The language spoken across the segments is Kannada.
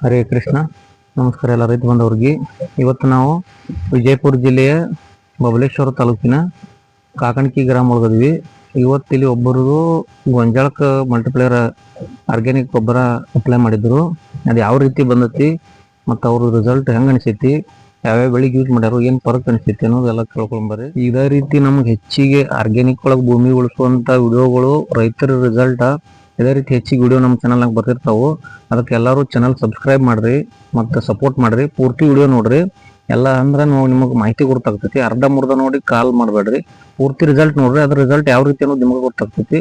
ಹರೇ ಕೃಷ್ಣ. ನಮಸ್ಕಾರ ಎಲ್ಲ ರೈತ ಬಂದವ್ರಿಗೆ ಇವತ್ತು ನಾವು ವಿಜಯಪುರ ಜಿಲ್ಲೆಯ ಬಬಲೇಶ್ವರ ತಾಲೂಕಿನ ಕಾಕಣಕಿ ಗ್ರಾಮ ಒಳಗದ್ವಿ ಇವತ್ತು ಇಲ್ಲಿ ಒಬ್ಬರು ಗೊಂಜಾಳಕ್ಕೆ ಮಲ್ಟಿಪ್ಲೇಯರ್ ಆರ್ಗ್ಯಾನಿಕ್ ಗೊಬ್ಬರ ಅಪ್ಲೈ ಮಾಡಿದ್ರು. ಅದು ಯಾವ ರೀತಿ ಬಂದೈತಿ ಮತ್ತು ಅವ್ರ ರಿಸಲ್ಟ್ ಹೆಂಗೆ ಅನಿಸೈತಿ, ಯಾವ್ಯಾವ ಬೆಳಿಗ್ಗೆ ಯೂಸ್ ಮಾಡ್ಯಾರು, ಏನು ಫರಕ್ ಅನಿಸೈತಿ ಅನ್ನೋದೆಲ್ಲ ಕೇಳ್ಕೊಂಬರ್ರಿ ಇದೇ ರೀತಿ ನಮ್ಗೆ ಹೆಚ್ಚಿಗೆ ಆರ್ಗ್ಯಾನಿಕ್ ಒಳಗೆ ಭೂಮಿ ಉಳಿಸುವಂಥ ವಿಡಿಯೋಗಳು ರೈತರ ರಿಸಲ್ಟ್ ಇದೇ ರೀತಿ ಹೆಚ್ಚಿಗೆ ವಿಡಿಯೋ ನಮ್ಮ ಚಾನಲ್ನಾಗ ಬರ್ತಿರ್ತಾವೆ. ಅದಕ್ಕೆ ಎಲ್ಲರೂ ಚಾನಲ್ ಸಬ್ಸ್ಕ್ರೈಬ್ ಮಾಡ್ರಿ ಮತ್ತು ಸಪೋರ್ಟ್ ಮಾಡ್ರಿ ಪೂರ್ತಿ ವಿಡಿಯೋ ನೋಡಿರಿ. ಎಲ್ಲ ಅಂದ್ರೆ ನಾವು ನಿಮಗೆ ಮಾಹಿತಿ ಗೊತ್ತಾಗ್ತೈತಿ ಅರ್ಧ ಮುರ್ಧ ನೋಡಿ ಕಾಲ್ ಮಾಡಬೇಡ್ರಿ. ಪೂರ್ತಿ ರಿಸಲ್ಟ್ ನೋಡ್ರಿ ಅದ್ರ ರಿಸಲ್ಟ್ ಯಾವ ರೀತಿ ಅನ್ನೋದು ನಿಮಗೆ ಗೊತ್ತಾಗ್ತೈತಿ.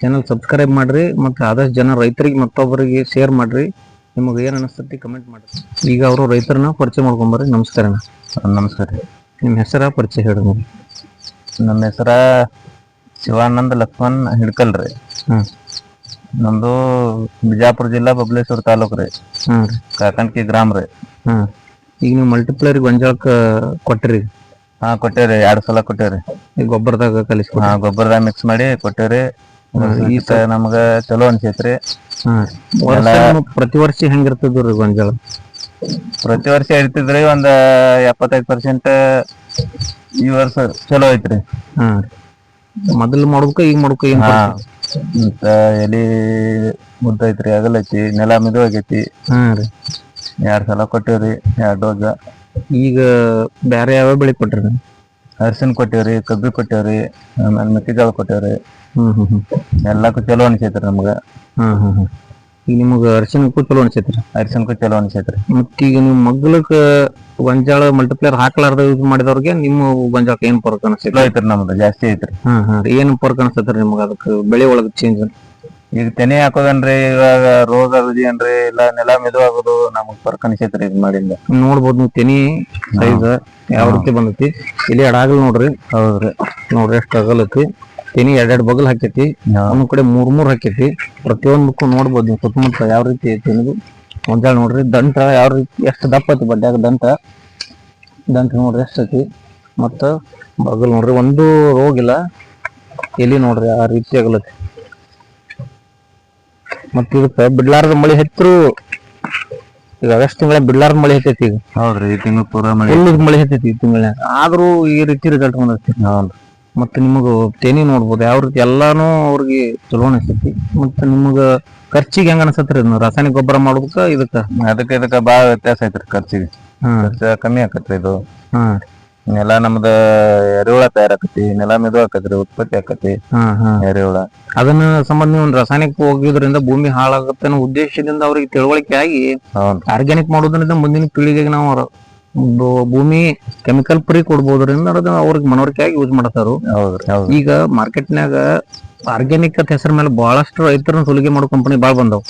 ಚಾನಲ್ ಸಬ್ಸ್ಕ್ರೈಬ್ ಮಾಡ್ರಿ ಮತ್ತು ಆದಷ್ಟು ಜನ ರೈತರಿಗೆ ಮತ್ತೊಬ್ಬರಿಗೆ ಶೇರ್ ಮಾಡ್ರಿ. ನಿಮಗೆ ಏನು ಅನಿಸ್ತೈತಿ ಕಮೆಂಟ್ ಮಾಡ್ರಿ. ಈಗ ಅವರು ರೈತರನ್ನ ಪರಿಚಯ ಮಾಡ್ಕೊಂಬರ್ರಿ ನಮಸ್ಕಾರ ಅಣ್ಣ. ನಮಸ್ಕಾರ ರೀ. ನಿಮ್ಮ ಹೆಸರ ಪರಿಚಯ ಹೇಳಿ ನಮ್ಮ ಹೆಸರ ಶಿವಾನಂದ ಲಕ್ಷ್ಮಣ್ ಹಿಡ್ಕಲ್ರಿ ಹ್ಮ್. ನಮ್ದು ಬಿಜಾಪುರ ಜಿಲ್ಲಾ ಬಬ್ಲೇಶ್ವರ ತಾಲೂಕ್ ರೀ. ಹ್ಞೂ ರೀ. ಗ್ರಾಮ ರೀ. ಹ್ಮ್. ಈಗ ನೀವು ಮಲ್ಟಿಪ್ಲರ್ ಗೊಂಜಾಳಕ್ಕೆ ಕೊಟ್ಟಿರಿ? ಹಾ ಕೊಟ್ಟೇರಿ ಎರಡ್ ಸಲ ಕೊಟ್ಟೇವ್ರಿ ಈ ಗೊಬ್ಬರದಾಗ ಕಲಿಸಿ ಹಾ ಗೊಬ್ಬರದಾಗ ಮಿಕ್ಸ್ ಮಾಡಿ ಕೊಟ್ಟೇರಿ ಈ ಸಲ ನಮಗ ಚಲೋ ಅನ್ಸೈತ್ರಿ ಹಾಂ ಪ್ರತಿ ವರ್ಷ ಹೆಂಗಿರ್ತದ ರೀ ಗೊಂಜಾಳ? ಪ್ರತಿ ವರ್ಷ ಇರ್ತಿದ್ರಿ ಒಂದ್ ಎಪ್ಪತ್ತೈದ್ ಪರ್ಸೆಂಟ್ ಈ ವರ್ಷ ಚಲೋ ಐತ್ರಿ. ಹ್ಮ್ ಮೊದಲು ಮಾಡ್ಬೇಕು ಈಗ ಮಾಡ್ಬೇಕು ಏನು ಹಾ. ಮತ್ತ ಎಲಿ ಮುದ್ದೈತ್ರಿ ಅಗಲೈತಿ ನೆಲ ಮಿದು ಆಗೈತಿ ಹಾಂ ರೀ. ಎರಡ್ ಸಲ ಕೊಟ್ಟೇವ್ರಿ ಎರಡ್ ಡೋಸ ಈಗ ಬ್ಯಾರೆ ಯಾವ ಬೆಳೆ ಕೊಟ್ರಿ ನೀವು? ಅರಿಶಿನ ಕೊಟ್ಟೇವ್ರಿ ಕಬ್ಬಿ ಕೊಟ್ಟೇವ್ರಿ ಆಮೇಲೆ ಮೆಕ್ಕೆಜೋಳ ಕೊಟ್ಟೇವ್ರಿ. ಹ್ಮ್ ಹ್ಮ್ ಹ್ಮ್. ಎಲ್ಲಕ್ಕೂ ಚಲೋ ಅನಿಸೈತ್ರಿ ನಮ್ಗ. ಹ್ಮ್ ಹ್ಮ್ ಹಾಂ ಈಗ ನಿಮಗೆ ಅರಿಶಿನಕ್ಕೂ ಚಲೋ ಅನ್ಸೈತ್ರಿ. ಅರಿಶಿನಕ್ಕೂ ಚಲೋ ಮತ್ತೆ ಮತ್ತೀಗ ನೀವು ಮಗ್ಲಕ್ಕ ಗೊಂಜಾಳ ಮಲ್ಟಿಪ್ಲೇಯರ್ ಹಾಕ್ಲಾರ್ದ ಯೂಸ್ ಮಾಡಿದವ್ರಿಗೆ ನಿಮ್ಮ ಗೊಂಜಾಳಕ್ಕೆ ಏನ್ ಪರ್ಕ್ ಐತ್ರಿ ನಮ್ದು ಜಾಸ್ತಿ ಐತ್ರಿ. ಹಾಂ ಹಾಂ ಏನು ಫರ್ಕ್ ಅನಿಸ್ತೈತ್ರಿ ನಿಮ್ಗೆ ಅದಕ್ಕೆ ಬೆಳೆ ಒಳಗೆ ಚೇಂಜ್ ಈಗ ತೆನೆ ಹಾಕೋದನ್ರಿ ಇವಾಗ ರೋಗ ಆಗೋದೇನ್ರಿ ಇಲ್ಲ ನೆಲ ಮೆದು ಆಗೋದು ನಮಗ್ ಫರ್ಕ್ ಅನ್ಸೈತ್ರಿ ಇದ್ ಮಾಡಿಂದ. ನೋಡ್ಬೋದು ನೀವು ತೆನಿ ಸೈಜ್ ಯಾವ ರೀತಿ ಬಂದೈತಿ. ಇಲ್ಲಿ ಎಡಾಗಲ್ ನೋಡ್ರಿ. ಹೌದ್ರಿ. ನೋಡ್ರಿ ಎಷ್ಟು ಅಗಲೈತಿ. ತೆನಿ ಎರಡೆರಡು ಬಗಲ್ ಹಾಕೈತಿ. ಒಂದ್ ಕಡೆ ಮೂರ್ ಮೂರ್ ಹಾಕೈತಿ. ಪ್ರತಿಯೊಂದಕ್ಕೂ ನೋಡ್ಬೋದು ನೀವು ಸುತ್ತಮುತ್ತ ಯಾವ ರೀತಿ ಐತಿ ಅನ್ನೋದು. ಒಂದ್ಸಲ ನೋಡ್ರಿ ದಂಟ ಯಾವ ರೀತಿ ಎಷ್ಟು ದಪ್ಪ ಐತಿ ಬಡ್ಡ್ಯಾಗ ದಂಟ. ದಂಟ ನೋಡ್ರಿ ಎಷ್ಟು ಐತಿ. ಮತ್ತ ಬಗಲ್ ನೋಡ್ರಿ ಒಂದು ರೋಗಿಲ್ಲ ಎಲಿ ನೋಡ್ರಿ ಆ ರೀತಿ ಆಗಲತಿ ಮತ್ತ ಇದಕ್ಕ ಬಿಡ್ಲಾರದ ಮಳಿ ಹತ್ತಿರು ಈಗ ಅಗಸ್ಟ್ ತಿಂಗಳ ಬಿಡ್ಲಾರದ ಮಳಿ ಹೆತ್ತೈತಿ ಈಗ. ಹೌದ್ರಿ ಈ ತಿಂಗಳು ಪೂರಾ ಮಳಿ ಮಳಿ ಹತ್ತೈತಿ ಈ ತಿಂಗಳ ಆದ್ರೂ ಈ ರೀತಿ ರಿಸಲ್ಟ್ ಬಂದೈತಿ. ಹೌದ್ರಿ. ಮತ್ತೆ ನಿಮಗೆ ತೇನಿ ನೋಡ್ಬೋದು. ಯಾವ ರೀತಿ ಎಲ್ಲಾನು ಅವ್ರಿಗೆ ಚಲೋ ಅನಿಸ್ತೈತಿ ಮತ್ತು ನಿಮಗೆ ಖರ್ಚಿಗೆ ಹೆಂಗ ಅನಿಸತ್ರಿ ಇದನ್ನ ರಾಸಾಯನಿಕ ಗೊಬ್ಬರ ಮಾಡೋದಕ್ಕೆ ಇದಕ್ಕೆ? ಅದಕ್ಕೆ ಇದಕ್ಕೆ ಭಾಳ ವ್ಯತ್ಯಾಸ ಐತ್ರಿ ಖರ್ಚಿಗೆ. ಖರ್ಚು ಕಮ್ಮಿ ಆಕತ್ರಿ ಇದು. ಹ್ಮ್ ನೆಲ ನಮ್ದ ಎರೆಹುಳ ತಯಾರಾಕತಿ ನೆಲ ಮೆದು ಆಕತ್ರಿ ಉತ್ಪತ್ತಿ ಆಕತಿ ಎರೆಹುಳ. ಅದನ್ನ ಸಂಬಂಧ ನೀವು ರಾಸಾಯನಿಕ ಹೋಗಿದ್ರಿಂದ ಭೂಮಿ ಹಾಳಾಗುತ್ತೆ ಅನ್ನೋ ಉದ್ದೇಶದಿಂದ ಅವ್ರಿಗೆ ತಿಳುವಳಿಕೆ ಆಗಿ ಆರ್ಗ್ಯಾನಿಕ್ ಮಾಡೋದ್ರಿಂದ ಮುಂದಿನ ಪೀಳಿಗೆಗೆ ನಾವು ಭೂಮಿ ಕೆಮಿಕಲ್ ಫ್ರೀ ಕೊಡ್ಬೋದ್ರಿಂದ ಅವ್ರಿಗೆ ಮನವರಿಕೆಯಾಗಿ ಯೂಸ್ ಮಾಡ್ತಾರು. ಈಗ ಮಾರ್ಕೆಟ್ನ್ಯಾಗ ಆರ್ಗ್ಯಾನಿಕ್ ಅಂತ ಹೆಸರ ಮೇಲೆ ಬಹಳಷ್ಟು ರೈತರನ್ನ ಸುಲಿಗೆ ಮಾಡೋ ಕಂಪನಿ ಬಾಳ್ ಬಂದವು.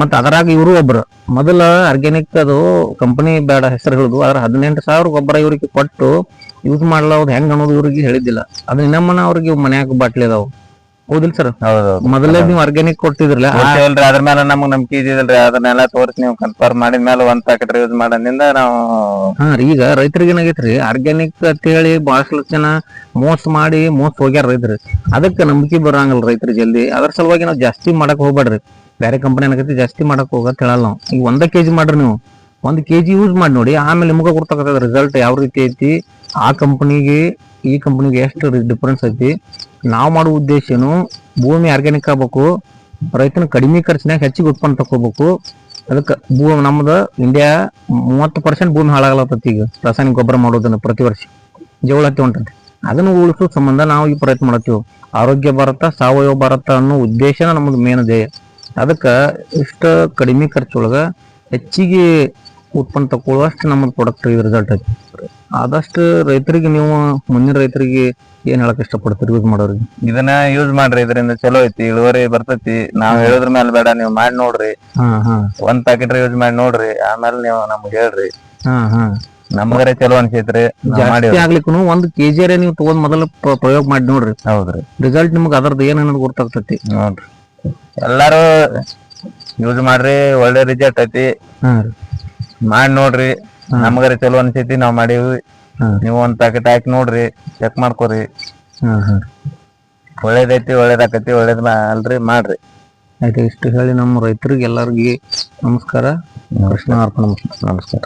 ಮತ್ತ ಅದರಾಗ ಇವರು ಒಬ್ರ. ಮೊದಲ ಆರ್ಗ್ಯಾನಿಕ್ ಅದು ಕಂಪನಿ ಬೇಡ ಹೆಸರು ಹೇಳುದು. ಅದ್ರ ಹದಿನೆಂಟು ಸಾವಿರ ಗೊಬ್ಬರ ಇವ್ರಿಗೆ ಕೊಟ್ಟು ಯೂಸ್ ಮಾಡ್ಲಾವ್ದು ಹೆಂಗ್ ಅನ್ನೋದು ಇವ್ರಿಗೆ ಹೇಳಿದ್ದಿಲ್ಲ. ಅದು ಇನ್ನಮ್ಮನ ಅವ್ರಿಗೆ ಮನ್ಯಾಗ ಬಾಟ್ಲಿ ಅದಾವ. ಹೌದಿಲ್ಲ ಸರ್ ಮೊದಲೇ ನೀವು ಆರ್ಗ್ಯಾನಿಕ್ ಕೊಡ್ತಿದ್ರಲ್ಲ ಅದ್ರ ಮೇಲೆ ನಮ್ಗ್ ನಂಬಿಕೆ ಇದ್ದಿಲ್ರಿ ಅದನ್ನೆಲ್ಲ ತೋರಿಸಿ ನೀವು ಕನ್ಫರ್ಮ್ ಮಾಡಿದ ಮೇಲೆ ಒಂದ್ ಪ್ಯಾಕೆಟ್ ಯೂಸ್ ಮಾಡೋದ್ರಿಂದ ನಾವು ಹಾ ರೀ, ಈಗ ರೈತರಿಗೆ ಏನಾಗೈತ್ರಿ ಆರ್ಗ್ಯಾನಿಕ್ ಅಂತ ಹೇಳಿ ಬಹಳಷ್ಟು ಜನ ಮೋಸ ಮಾಡಿ ಮೋಸ ಹೋಗ್ಯಾರ ರೈತರು. ಅದಕ್ಕೆ ನಂಬಿಕೆ ಬರಂಗಿಲ್ಲ ರೈತರು ಜಲ್ದಿ. ಅದ್ರ ಸಲುವಾಗಿ ನಾವು ಜಾಸ್ತಿ ಮಾಡಕ್ ಹೋಗ್ಬೇಡ್ರಿ ಬೇರೆ ಕಂಪನಿ ಏನಾಗೈತಿ ಜಾಸ್ತಿ ಮಾಡಕ್ ಹೋಗತ್ ಹೇಳಲ್ಲ ನಾವು. ಈಗ ಒಂದ ಕೆಜಿ ಮಾಡ್ರಿ ನೀವು. ಒಂದ್ ಕೆಜಿ ಯೂಸ್ ಮಾಡಿ ನೋಡಿ ಆಮೇಲೆ ನಿಮ್ಗೆ ಗೊತ್ತಾಗತ್ತದ ರಿಸಲ್ಟ್ ಯಾವ ರೀತಿ ಐತಿ? ಆ ಕಂಪನಿಗೆ ಈ ಕಂಪನಿಗೆ ಎಷ್ಟು ಡಿಫ್ರೆನ್ಸ್ ಐತಿ? ನಾವು ಮಾಡೋ ಉದ್ದೇಶ ಏನು? ಭೂಮಿ ಆರ್ಗ್ಯಾನಿಕ್ ಆಗ್ಬೇಕು, ರೈತನ ಕಡಿಮೆ ಖರ್ಚಿನಾಗ ಹೆಚ್ಚಿಗೆ ಉತ್ಪನ್ನ ತಗೋಬೇಕು ಅದಕ್ಕೆ ಭೂ ನಮ್ದು ಇಂಡಿಯಾ ಮೂವತ್ತು ಪರ್ಸೆಂಟ್ ಭೂಮಿ ಹಾಳಾಗಲತ್ತ ಈಗ, ರಾಸಾಯನಿಕ ಗೊಬ್ಬರ ಮಾಡೋದನ್ನ ಪ್ರತಿ ವರ್ಷ. ಜವಳ ಹತ್ತಿ ಹೊಂಟೈತಿ ಅದನ್ನು ಉಳಿಸೋ ಸಂಬಂಧ ನಾವು ಈ ಪ್ರಯತ್ನ ಮಾಡತ್ತೀವಿ ಆರೋಗ್ಯ ಭಾರತ, ಸಾವಯವ ಭಾರತ ಅನ್ನೋ ಉದ್ದೇಶ ನಮ್ಮದು ಮೇನ್ ಧ್ಯೇಯ. ಅದಕ್ಕೆ ಇಷ್ಟ ಕಡಿಮೆ ಖರ್ಚೊಳಗ ಹೆಚ್ಚಿಗೆ ಉತ್ಪನ್ನ ತಗೊಳ್ಳುವಷ್ಟು ನಮ್ಮದು ಪ್ರಾಡಕ್ಟ್ ಇದು ರಿಸಲ್ಟ್ ಐತಿ. ಆದಷ್ಟು ರೈತರಿಗೆ ನೀವು ಮುಂದಿನ ರೈತರಿಗೆ ಏನ್ ಹೇಳಕ್ ಇಷ್ಟಪಡ್ತೀರಿ ಯೂಸ್ ಮಾಡೋರಿಗೆ? ಇದನ್ನ ಯೂಸ್ ಮಾಡ್ರಿ ಇದರಿಂದ ಚಲೋ ಐತಿ ಇಳುವರಿ ಬರ್ತೈತಿ. ನಾವ್ ಹೇಳೋದ್ರ ಮೇಲೆ ಬೇಡ ನೀವು ಮಾಡಿ ನೋಡ್ರಿ. ಹಾ ಹಾ. ಒಂದ್ ಪ್ಯಾಕೆಟ್ ಯೂಸ್ ಮಾಡಿ ನೋಡ್ರಿ ಆಮೇಲೆ ನೀವು ನಮ್ಗೆ ಹೇಳ್ರಿ. ಹಾ ಹಾ. ನಮಗರೆ ಚಲೋ ಅನ್ಸೈತ್ರಿ ಮಾಡಿ ಜಾಸ್ತಿ ಆಗ್ಲಿಕ್ಕೂ ಒಂದು ಕೆಜಿಯರೇ ನೀವು ತಗೊಂಡ್ ಮೊದಲ ಪ್ರ- ಪ್ರಯೋಗ ಮಾಡಿ ನೋಡ್ರಿ. ಹೌದ್ರಿ. ರಿಸಲ್ಟ್ ನಿಮ್ಗೆ ಅದ್ರದ್ದು ಏನ್ ಅನ್ನೋದು ಗೊತ್ತಾಗ್ತೈತಿ. ನೋಡ್ರಿ. ಎಲ್ಲಾರು ಯೂಸ್ ಮಾಡ್ರಿ ಒಳ್ಳೆ ರಿಸಲ್ಟ್ ಐತಿ. ಹಾ ರೀ. ಮಾಡಿ ನೋಡ್ರಿ. ನಮಗರೆ ಚಲೋ ಅನ್ಸೈತಿ ನಾವ್ ಮಾಡೀವಿ. ನೀವು ಒಂದ್ ಪ್ಯಾಕೆಟ್ ಹಾಕಿ ನೋಡ್ರಿ ಚೆಕ್ ಮಾಡ್ಕೊರಿ. ಹಾ ಹಾ ಒಳ್ಳೇದೈತಿ ಒಳ್ಳೇದಾಕತಿ ಒಳ್ಳೇದ್ ಅಲ್ರಿ ಮಾಡ್ರಿ. ಆಯ್ತು ಇಷ್ಟು ಹೇಳಿ ನಮ್ಮ ರೈತರಿಗೆ ಎಲ್ಲರಿಗೆ ನಮಸ್ಕಾರ. ಕೃಷ್ಣ ಅರ್ಪಣ ನಮಸ್ಕಾರ.